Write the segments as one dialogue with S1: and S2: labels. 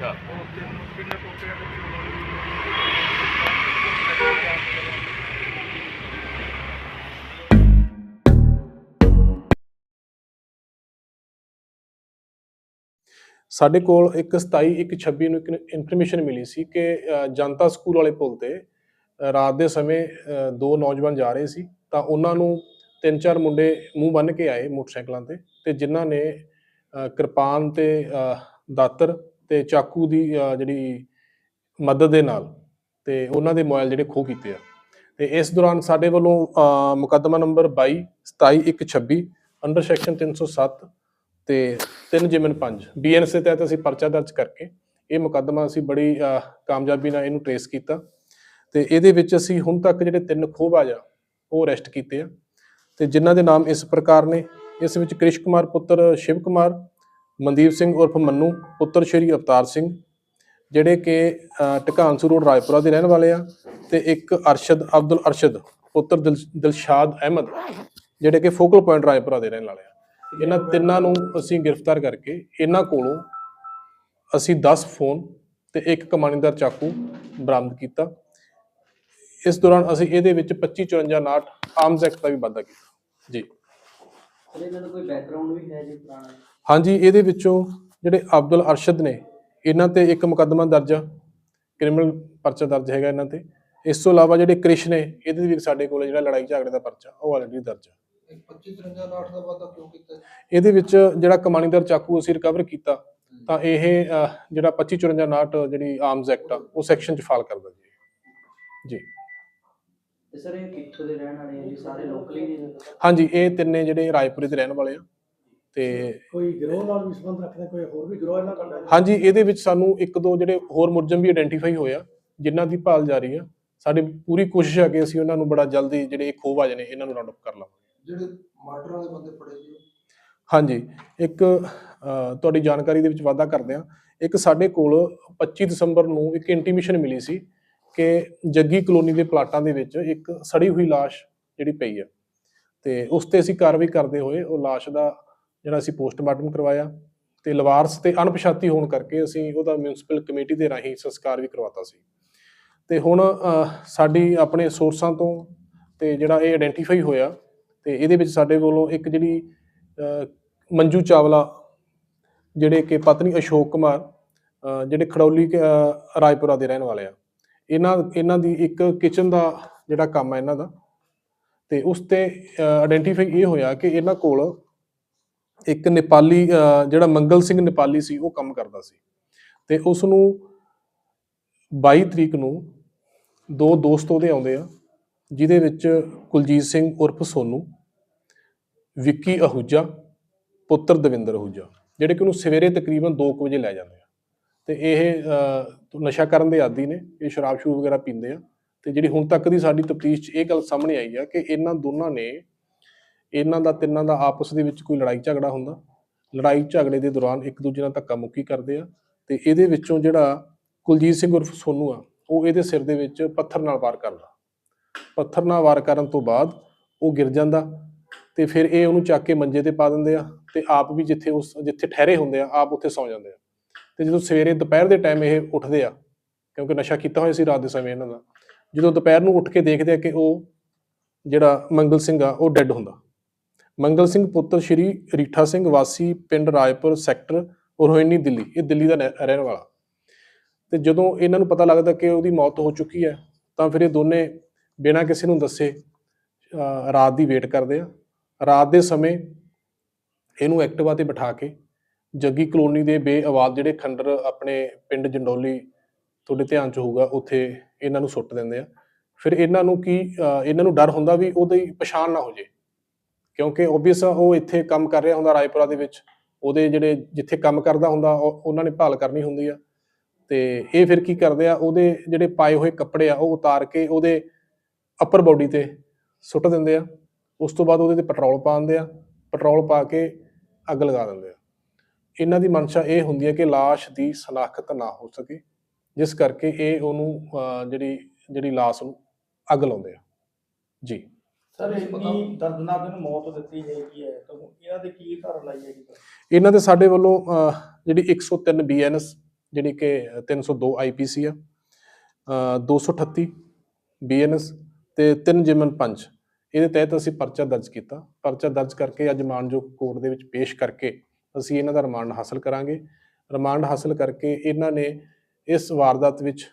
S1: ਅੱਛਾ।
S2: ਸਾਡੇ ਕੋਲ ਇੱਕ 27 ਇੱਕ 26 ਨੂੰ ਇੱਕ ਇਨਫੋਰਮੇਸ਼ਨ ਮਿਲੀ ਸੀ ਕਿ ਜਨਤਾ ਸਕੂਲ ਵਾਲੇ ਪੁਲ ਤੇ ਰਾਤ ਦੇ ਸਮੇਂ ਅ, ਦੋ ਨੌਜਵਾਨ ਜਾ ਰਹੇ ਸੀ ਤਾਂ ਉਹਨਾਂ ਨੂੰ ਤਿੰਨ ਚਾਰ ਮੁੰਡੇ ਮੂੰਹ ਬੰਨ ਕੇ ਆਏ ਮੋਟਰਸਾਈਕਲਾਂ ਤੇ ਤੇ ਜਿਨ੍ਹਾਂ ਨੇ ਕਿਰਪਾਨ ਤੇ ਦਾਤਰ ਤੇ ਚਾਕੂ ਦੀ ਜਿਹੜੀ ਮਦਦ ਦੇ ਨਾਲ ਤੇ ਉਹਨਾਂ ਦੇ ਮੋਬਾਈਲ ਜਿਹੜੇ ਖੋਹ ਕੀਤੇ ਆ। ਤੇ ਇਸ ਦੌਰਾਨ ਸਾਡੇ ਵੱਲੋਂ ਮੁਕੱਦਮਾ ਨੰਬਰ 22 27 ਇੱਕ 26 ਅੰਡਰ ਸੈਕਸ਼ਨ 307 ਤੇ 3 ਜਿਮਨ 5 ਬੀਐਨਐਸ ਦੇ ਤਹਿਤ ਅਸੀਂ ਪਰਚਾ ਦਰਜ ਕਰਕੇ ਇਹ ਮੁਕੱਦਮਾ ਅਸੀਂ ਬੜੀ ਕਾਮਯਾਬੀ ਨਾਲ ਇਹਨੂੰ ਟ੍ਰੇਸ ਕੀਤਾ ਤੇ ਇਹਦੇ ਵਿੱਚ ਅਸੀਂ ਹੁਣ ਤੱਕ ਜਿਹੜੇ ਤਿੰਨ ਖੋਹਬਾਜ਼ ਆ, ਉਹ ਅਰੈਸਟ ਕੀਤੇ ਆ ਤੇ ਜਿਨ੍ਹਾਂ ਦੇ ਨਾਮ ਇਸ ਪ੍ਰਕਾਰ ਨੇ, ਇਸ ਵਿੱਚ ਕ੍ਰਿਸ਼ ਕੁਮਾਰ ਪੁੱਤਰ, ਸ਼ਿਵ ਕੁਮਾਰ ਮਨਦੀਪ ਸਿੰਘ ਉਰਫ ਮੰਨੂ ਪੁੱਤਰ ਸ਼੍ਰੀ ਅਵਤਾਰ ਸਿੰਘ ਜਿਹੜੇ ਕਿ ਅਹ, ਰੋਡ ਰਾਏਪੁਰਾ ਦੇ ਰਹਿਣ ਵਾਲੇ ਆ ਤੇ ਇੱਕ ਅਰਸ਼ਦ ਅਬਦੁਲ ਅਰਸ਼ਦ ਪੁੱਤਰ ਦਿਲ- ਦਿਲਸ਼ਾਦ ਅਹਿਮਦ ਜਿਹੜੇ ਕਿ ਫੋਕਲ ਪੁਆਇੰਟ ਰਾਏਪੁਰਾ ਦੇ ਰਹਿਣ ਵਾਲੇ ਆ। ਇਹਨਾਂ ਤਿੰਨਾਂ ਨੂੰ ਅਸੀਂ ਗ੍ਰਿਫਤਾਰ ਕਰਕੇ ਇਹਨਾਂ ਕੋਲੋਂ ਅਸੀਂ 10 ਫੋਨ ਤੇ ਇੱਕ ਕਮਾਨੀਦਾਰ ਚਾਕੂ ਬਰਾਮਦ ਕੀਤਾ। ਇਸ ਦੌਰਾਨ ਅਸੀਂ ਇਹਦੇ ਵਿੱਚ 25 54 ਨਾਟ ਆਰਮਸ ਐਕਟ ਦਾ ਵੀ ਵਾਧਾ ਕੀਤਾ। ਜੀ।
S3: ਸਰ ਇਹਨਾਂ ਦਾ ਕੋਈ ਬੈਕਗ੍ਰਾਉਂਡ ਵੀ ਹੈ ਜੀ ਪੁਰਾਣਾ?
S2: ਹਾਂਜੀ ਇਹਦੇ ਵਿੱਚੋਂ ਜਿਹੜੇ ਅਬਦੁਲ ਅਰਸ਼ਦ ਨੇ ਇਹਨਾਂ ਤੇ ਇੱਕ ਮੁਕੱਦਮਾ ਦਰਜ ਕ੍ਰਿਮੀਨਲ ਪਰਚਾ ਦਰਜ ਹੈਗਾ ਇਹਨਾਂ ਤੇ। ਇਸ ਤੋਂ ਇਲਾਵਾ ਜਿਹੜੇ ਕ੍ਰਿਸ਼ ਨੇ ਇਹਦੇ ਵੀ ਸਾਡੇ ਕੋਲ ਜਿਹੜਾ ਲੜਾਈ ਝਗੜੇ ਦਾ ਪਰਚਾ ਉਹ ਆਲਰੇਡੀ ਦਰਜ ਆ।
S4: 25 53 ਨਾਟ ਦਾ ਵਾਧਾ ਕਿਉਂ ਕੀਤਾ ਜੀ?
S2: ਇਹਦੇ ਵਿੱਚ ਜਿਹੜਾ ਕਮਾਨੀਦਾਰ ਚਾਕੂ ਅਸੀਂ ਰਿਕਵਰ ਕੀਤਾ ਤਾਂ ਇਹ ਜਿਹੜਾ 25 54 ਨਾਟ ਜਿਹੜੀ ਆਰਮਸ ਐਕਟ ਆ ਉਹ ਸੈਕਸ਼ਨ ਚ ਫਾਲ ਕਰਦਾ ਜੀ। ਜੀ।
S3: ਤੇ ਸਰ ਇਹ ਕਿੱਥੋਂ ਦੇ ਰਹਿਣ ਵਾਲੇ ਆ ਜੀ? ਸਾਰੇ ਲੋਕਲੀ ਨੇ
S2: ਹਾਂਜੀ ਇਹ ਤਿੰਨੇ ਜਿਹੜੇ ਰਾਏਪੁਰੇ ਦੇ ਰਹਿਣ ਵਾਲੇ ਆ। ਤੇ
S5: ਕੋਈ ਗਿਰੋਹ ਨਾਲ ਵੀ ਸੰਬੰਧ ਰੱਖਦੇ ਕੋਈ ਹੋਰ ਵੀ ਗਿਰੋਹ ਇਹਨਾਂ ਦਾ
S2: ਹਾਂਜੀ ਇਹਦੇ ਵਿੱਚ ਸਾਨੂੰ ਇੱਕ ਦੋ ਜਿਹੜੇ ਹੋਰ ਮੁਲਜ਼ਮ ਵੀ ਆਇਡੈਂਟੀਫਾਈ ਹੋਏ ਆ ਜਿਨ੍ਹਾਂ ਦੀ ਭਾਲ ਜਾਰੀ ਆ। ਸਾਡੀ ਪੂਰੀ ਕੋਸ਼ਿਸ਼ ਹੈ ਕਿ ਅਸੀਂ ਉਹਨਾਂ ਨੂੰ ਬੜਾ ਜਲਦੀ ਜਿਹੜੇ ਇਹ ਖੋਹਬਾਜ਼ ਨੇ ਇਹਨਾਂ ਨੂੰ ਰਾਉਂਡ ਅਪ ਕਰ ਲਵਾਂਗੇ।
S4: ਜਿਹੜੇ ਮਰਡਰ ਵਾਲੇ ਬੰਦੇ ਫੜੇ ਜੀ?
S2: ਹਾਂਜੀ ਇੱਕ ਤੁਹਾਡੀ ਜਾਣਕਾਰੀ ਦੇ ਵਿੱਚ ਵਾਧਾ ਕਰਦੇ ਹਾਂ ਇੱਕ ਸਾਡੇ ਕੋਲ 25 ਦਸੰਬਰ ਨੂੰ ਇੱਕ ਇੰਟੀਮੇਸ਼ਨ ਮਿਲੀ ਸੀ। ਕਿ ਜੱਗੀ ਕਲੋਨੀ ਦੇ ਪਲਾਟਾਂ ਦੇ ਵਿੱਚ ਇੱਕ ਸੜੀ ਹੋਈ ਲਾਸ਼ ਜਿਹੜੀ ਪਈ ਆ। ਤੇ ਉਸ ਤੇ ਅਸੀਂ ਕਾਰਵਾਈ ਕਰਦੇ ਹੋਏ ਉਹ ਲਾਸ਼ ਦਾ ਜਿਹੜਾ ਅਸੀਂ ਪੋਸਟਮਾਰਟਮ ਕਰਵਾਇਆ ਤੇ ਲਵਾਰਸ ਤੇ ਅਣਪਛਾਤੀ ਹੋਣ ਕਰਕੇ ਅਸੀਂ ਉਹਦਾ ਮਿਊਨਿਸਪਲ ਕਮੇਟੀ ਦੇ ਰਾਹੀਂ ਸੰਸਕਾਰ ਵੀ ਕਰਵਾਤਾ ਸੀ। ਤੇ ਹੁਣ ਸਾਡੀ ਆਪਣੇ ਸੋਰਸਾਂ ਤੋਂ ਤੇ ਜਿਹੜਾ ਇਹ ਆਇਡੈਂਟੀਫਾਈ ਹੋਇਆ ਤੇ ਇਹਦੇ ਵਿੱਚ ਸਾਡੇ ਕੋਲੋਂ ਇੱਕ ਜਿਹੜੀ ਮੰਜੂ ਚਾਵਲਾ ਜਿਹੜੇ ਕਿ ਪਤਨੀ ਅਸ਼ੋਕ ਕੁਮਾਰ ਜਿਹੜੇ ਖੜੌਲੀ ਅ, ਰਾਏਪੁਰਾ ਦੇ ਰਹਿਣ ਵਾਲੇ ਆ। ਇਹਨਾਂ ਇਹਨਾਂ ਦੀ ਇੱਕ ਕਿਚਨ ਦਾ ਜਿਹੜਾ ਕੰਮ ਹੈ ਇਹਨਾਂ ਦਾ, ਤੇ ਉਸ ਤੇ ਆਇਡੈਂਟੀਫਾਈ ਇਹ ਹੋਇਆ ਕਿ ਇਹਨਾਂ ਕੋਲ ਇੱਕ ਨੇਪਾਲੀ ਜਿਹੜਾ ਮੰਗਲ ਸਿੰਘ ਨੇਪਾਲੀ ਸੀ, ਉਹ ਕੰਮ ਕਰਦਾ ਸੀ। ਤੇ ਉਸ ਨੂੰ 22 ਤਰੀਕ ਨੂੰ ਦੋ ਦੋਸਤ ਉਹਦੇ ਆਉਂਦੇ ਆ, ਜਿਹਦੇ ਵਿੱਚ ਕੁਲਜੀਤ ਸਿੰਘ ਉਰਫ ਸੋਨੂ, ਵਿੱਕੀ ਅਹੂਜਾ, ਪੁੱਤਰ ਦਵਿੰਦਰ ਅਹੂਜਾ, ਜਿਹੜੇ ਕਿ ਉਹਨੂੰ ਸਵੇਰੇ ਤਕਰੀਬਨ 2 ਵਜੇ ਲੈ ਜਾਂਦੇ ਆ। ਤੇ ਇਹ ਨਸ਼ਾ ਕਰਨ ਦੇ ਆਦੀ ਨੇ, ਇਹ ਸ਼ਰਾਬ ਸ਼ੂਬ ਵਗੈਰਾ ਪੀਂਦੇ ਆ। ਤੇ ਜਿਹੜੀ ਹੁਣ ਤੱਕ ਦੀ ਸਾਡੀ ਤਫਤੀਸ਼ 'ਚ ਇਹ ਗੱਲ ਸਾਹਮਣੇ ਆਈ ਆ ਕਿ ਇਹਨਾਂ ਦੋਨਾਂ ਨੇ, ਇਹਨਾਂ ਦਾ ਤਿੰਨਾਂ ਦਾ ਆਪਸ ਦੇ ਵਿੱਚ ਕੋਈ ਲੜਾਈ ਝਗੜਾ ਹੁੰਦਾ। ਲੜਾਈ ਝਗੜੇ ਦੇ ਦੌਰਾਨ ਇੱਕ ਦੂਜੇ ਨਾਲ ਧੱਕਾ ਮੁੱਕੀ ਕਰਦੇ ਆ। ਤੇ ਇਹਦੇ ਵਿੱਚੋਂ ਜਿਹੜਾ ਕੁਲਜੀਤ ਸਿੰਘ ਉਰਫ ਸੋਨੂ ਆ, ਉਹ ਇਹਦੇ ਸਿਰ ਦੇ ਵਿੱਚ ਪੱਥਰ ਨਾਲ ਵਾਰ ਕਰਦਾ। ਪੱਥਰ ਨਾਲ ਵਾਰ ਕਰਨ ਤੋਂ ਬਾਅਦ ਉਹ ਗਿਰ ਜਾਂਦਾ ਤੇ ਫਿਰ ਇਹ ਉਹਨੂੰ ਚੱਕ ਕੇ ਮੰਜੇ ਤੇ ਪਾ ਦਿੰਦੇ ਆ ਤੇ ਆਪ ਵੀ ਜਿੱਥੇ ਉਸ, ਜਿੱਥੇ ਠਹਿਰੇ ਹੁੰਦੇ ਆ, ਆਪ ਉੱਥੇ ਸੌ ਜਾਂਦੇ ਆ। ਤੇ ਜਦੋਂ ਸਵੇਰੇ ਦੁਪਹਿਰ ਦੇ ਟਾਈਮ ਇਹ ਉੱਠਦੇ ਆ, ਕਿਉਂਕਿ ਨਸ਼ਾ ਕੀਤਾ ਹੋਇਆ ਸੀ ਰਾਤ ਦੇ ਸਮੇਂ ਇਹਨਾਂ ਦਾ, ਜਦੋਂ ਦੁਪਹਿਰ ਨੂੰ ਉੱਠ ਕੇ ਦੇਖਦੇ ਆ ਕਿ ਉਹ ਜਿਹੜਾ ਮੰਗਲ ਸਿੰਘ ਆ, ਉਹ ਡੈੱਡ ਹੁੰਦਾ। ਮੰਗਲ ਸਿੰਘ ਪੁੱਤਰ ਸ਼੍ਰੀ ਰੀਠਾ ਸਿੰਘ ਵਾਸੀ ਪਿੰਡ ਰਾਏਪੁਰ ਸੈਕਟਰ ਰੋਹਿਣੀ, ਦਿੱਲੀ, ਇਹ ਦਿੱਲੀ ਦਾ ਰਹਿ- ਰਹਿਣ ਵਾਲਾ। ਤੇ ਜਦੋਂ ਇਹਨਾਂ ਨੂੰ ਪਤਾ ਲੱਗਦਾ ਕਿ ਉਹਦੀ ਮੌਤ ਹੋ ਚੁੱਕੀ ਹੈ, ਤਾਂ ਫਿਰ ਇਹ ਦੋਨੇ ਬਿਨਾਂ ਕਿਸੇ ਨੂੰ ਦੱਸੇ ਰਾਤ ਦੀ ਵੇਟ ਕਰਦੇ ਆ। ਰਾਤ ਦੇ ਸਮੇਂ ਇਹਨੂੰ ਐਕਟਿਵਾ ਤੇ ਬਿਠਾ ਕੇ ਜੱਗੀ ਕਲੋਨੀ ਦੇ ਬੇਆਵਾਜ਼ ਜਿਹੜੇ ਖੰਡਰ ਆਪਣੇ ਪਿੰਡ ਜੰਡੋਲੀ ਤੁਹਾਡੇ ਧਿਆਨ ਚ ਹੋਊਗਾ, ਉੱਥੇ ਇਹਨਾਂ ਨੂੰ ਸੁੱਟ ਦਿੰਦੇ ਆ। ਫਿਰ ਇਹਨਾਂ ਨੂੰ ਕੀ ਇਹਨਾਂ ਨੂੰ ਡਰ ਹੁੰਦਾ ਵੀ ਉਹਦੀ ਪਛਾਣ ਨਾ ਹੋ ਜੇ? ਕਿਉਂਕਿ ਓਬਵੀਅਸ ਉਹ ਇੱਥੇ ਕੰਮ ਕਰ ਰਿਹਾ ਹੁੰਦਾ ਰਾਏਪੁਰਾ ਦੇ ਵਿੱਚ। ਉਹਦੇ ਜਿਹੜੇ ਜਿੱਥੇ ਕੰਮ ਕਰਦਾ ਹੁੰਦਾ, ਉਹ- ਉਹਨਾਂ ਨੇ ਭਾਲ ਕਰਨੀ ਹੁੰਦੀ ਆ। ਤੇ ਇਹ ਫਿਰ ਕੀ ਕਰਦੇ ਆ, ਉਹਦੇ ਜਿਹੜੇ ਪਾਏ ਹੋਏ ਕੱਪੜੇ ਆ, ਉਹ ਉਤਾਰ ਕੇ ਉਹਦੇ ਅਪਰ ਬਾਡੀ ਤੇ ਸੁੱਟ ਦਿੰਦੇ ਆ। ਉਸ ਤੋਂ ਬਾਅਦ ਉਹਦੇ ਤੇ ਪੈਟਰੋਲ ਪਾ ਦਿੰਦੇ ਆ। ਪੈਟਰੋਲ ਪਾ ਕੇ ਅੱਗ ਲਗਾ ਦਿੰਦੇ ਆ। ਇਹਨਾਂ ਦੀ ਮਨਸ਼ਾ ਇਹ ਹੁੰਦੀ ਹੈ ਕਿ লাশ ਦੀ ਸ਼ਨਾਖਤ ਨਾ ਹੋ ਸਕੇ ਜਿਸ ਕਰਕੇ ਇਹ ਉਹਨੂੰ ਅਹ, ਜਿਹੜੀ ਜਿਹੜੀ লাশ ਨੂੰ ਅੱਗ ਲਾਉਂਦੇ ਆ ਜੀ
S5: ਸਰ ਇੰਨੀ ਦਰਦਨਾਕ ਇਹਨੂੰ ਮੌਤ ਦਿੱਤੀ ਹੈਗੀ ਹੈ ਤਾਂ ਇਹਨਾਂ ਦੇ ਕੀ ਧਾਰਾ ਲਾਈ ਹੈਗੀ ਸਰ
S2: ਇਹਨਾਂ ਦੇ ਸਾਡੇ ਵੱਲੋਂ ਅਹ, ਜਿਹੜੀ 103 ਬੀਐਨਐਸ ਜਿਹੜੀ ਕਿ 302 ਆਈਪੀਸੀ ਆ ਅ, 238 ਬੀਐਨਐਸ ਤੇ ਤਿੰਨ ਜਿਮਨ ਪੰਜ ਇਹਦੇ ਤਹਿਤ ਅਸੀਂ ਪਰਚਾ ਦਰਜ ਕੀਤਾ ਪਰਚਾ ਦਰਜ ਕਰਕੇ ਅੱਜ ਮਾਨਯੋਗ ਕੋਰਟ ਦੇ ਵਿੱਚ ਪੇਸ਼ ਕਰਕੇ ਅਸੀਂ ਇਹਨਾਂ ਦਾ ਰਿਮਾਂਡ ਹਾਸਲ ਕਰਾਂਗੇ। ਰਿਮਾਂਡ ਹਾਸਲ ਕਰਕੇ ਇਹਨਾਂ ਨੇ ਇਸ ਵਾਰਦਾਤ ਵਿੱਚ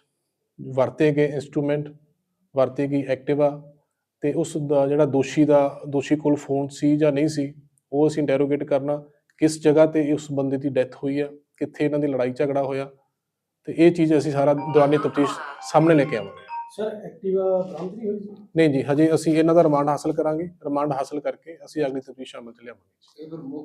S2: ਵਰਤੇ ਗਏ ਇਨਸਟਰੂਮੈਂਟ ਵਰਤੀ ਗਈ ਐਕਟਿਵਾ ਤੇ ਉਸ ਦਾ ਜਿਹੜਾ ਦੋਸ਼ੀ ਦਾ ਦੋਸ਼ੀ ਕੋਲ ਫੋਨ ਸੀ ਜਾਂ ਨਹੀਂ ਸੀ ਉਹ ਅਸੀਂ ਇੰਟਰੋਗੇਟ ਕਰਨਾ ਕਿਸ ਜਗ੍ਹਾ ਤੇ ਉਸ ਬੰਦੇ ਦੀ ਡੈਥ ਹੋਈ ਆ ਕਿੱਥੇ ਇਹਨਾਂ ਦੀ ਲੜਾਈ ਝਗੜਾ ਹੋਇਆ ਤੇ ਇਹ ਚੀਜ਼ ਅਸੀਂ ਸਾਰਾ ਦੌਰਾਨੀ ਤਫਤੀਸ਼ ਸਾਹਮਣੇ ਲੈ ਕੇ ਆਵਾਂਗੇ।
S5: ਸਰ ਐਕਟਿਵਾ ਬਰਾਮਦ ਨਹੀਂ ਹੋਈ ਸੀ?
S2: ਨਹੀਂ ਜੀ ਹਜੇ ਅਸੀਂ ਇਹਨਾਂ ਦਾ ਰਿਮਾਂਡ ਹਾਸਲ ਕਰਾਂਗੇ। ਰਿਮਾਂਡ ਹਾਸਲ ਕਰਕੇ ਅਸੀਂ ਅਗਲੀ ਤਫਤੀਸ਼ ਅਮਲ ਚ ਲਿਆਵਾਂਗੇ।
S4: ਇਹ ਫਿਰ ਮੁੱਖ